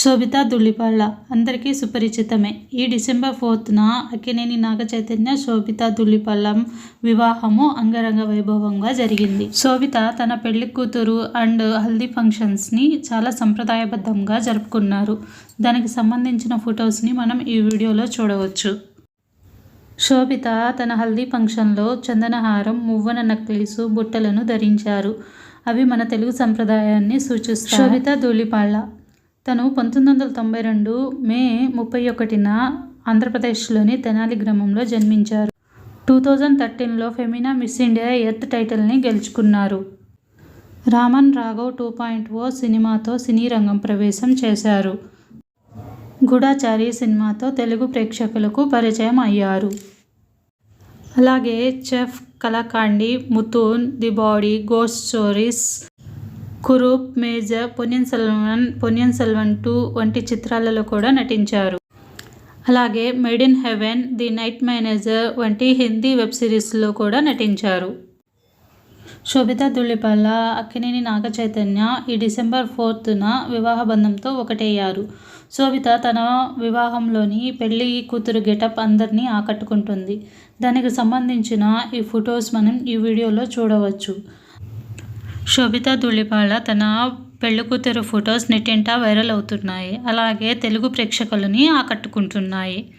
శోభిత ధుళిపాళ్ళ అందరికీ సుపరిచితమే. ఈ డిసెంబర్ ఫోర్త్న అక్కినేని నాగ చైతన్య శోభిత ధుళిపాళ్ళం వివాహము అంగరంగ వైభవంగా జరిగింది. శోభిత తన పెళ్ళి కూతురు అండ్ హల్దీ ఫంక్షన్స్ని చాలా సంప్రదాయబద్ధంగా జరుపుకున్నారు. దానికి సంబంధించిన ఫొటోస్ని మనం ఈ వీడియోలో చూడవచ్చు. శోభిత తన హల్దీ ఫంక్షన్లో చందనహారం మువ్వన నక్లీసు బుట్టలను ధరించారు. అవి మన తెలుగు సంప్రదాయాన్ని సూచిస్తాయి. శోభిత ధూళిపాళ్ళ తను పంతొమ్మిది వందల తొంభై రెండు మే ముప్పై ఒకటిన ఆంధ్రప్రదేశ్లోని తెనాలి గ్రామంలో జన్మించారు. టూ థౌజండ్ థర్టీన్లో ఫెమినా మిస్ ఇండియా ఎర్త్ టైటిల్ని గెలుచుకున్నారు. Raman Raghav two point O సినిమాతో సినీ రంగం ప్రవేశం చేశారు. గూఢాచారి సినిమాతో తెలుగు ప్రేక్షకులకు పరిచయం అయ్యారు. అలాగే chef Kalakandi Moothon the body ghost stories Kurup major Ponniyin Selvan Ponniyin Selvan two వంటి చిత్రాలలో కూడా నటించారు. అలాగే made in heaven the night manager వంటి హిందీ వెబ్ సిరీస్లో కూడా నటించారు. శోభిత ధుళిపాల అక్కినేని నాగ చైతన్య ఈ డిసెంబర్ ఫోర్త్న వివాహ బంధంతో ఒకటయ్యారు. శోభిత తన వివాహంలోని పెళ్ళి కూతురు గెటప్ అందరినీ ఆకట్టుకుంటుంది. దానికి సంబంధించిన ఈ ఫొటోస్ మనం ఈ వీడియోలో చూడవచ్చు. శోభిత ధూళిపాల తన పెళ్ళికూతురు ఫొటోస్ నెట్టింటా వైరల్ అవుతున్నాయి. అలాగే తెలుగు ప్రేక్షకులని ఆకట్టుకుంటున్నాయి.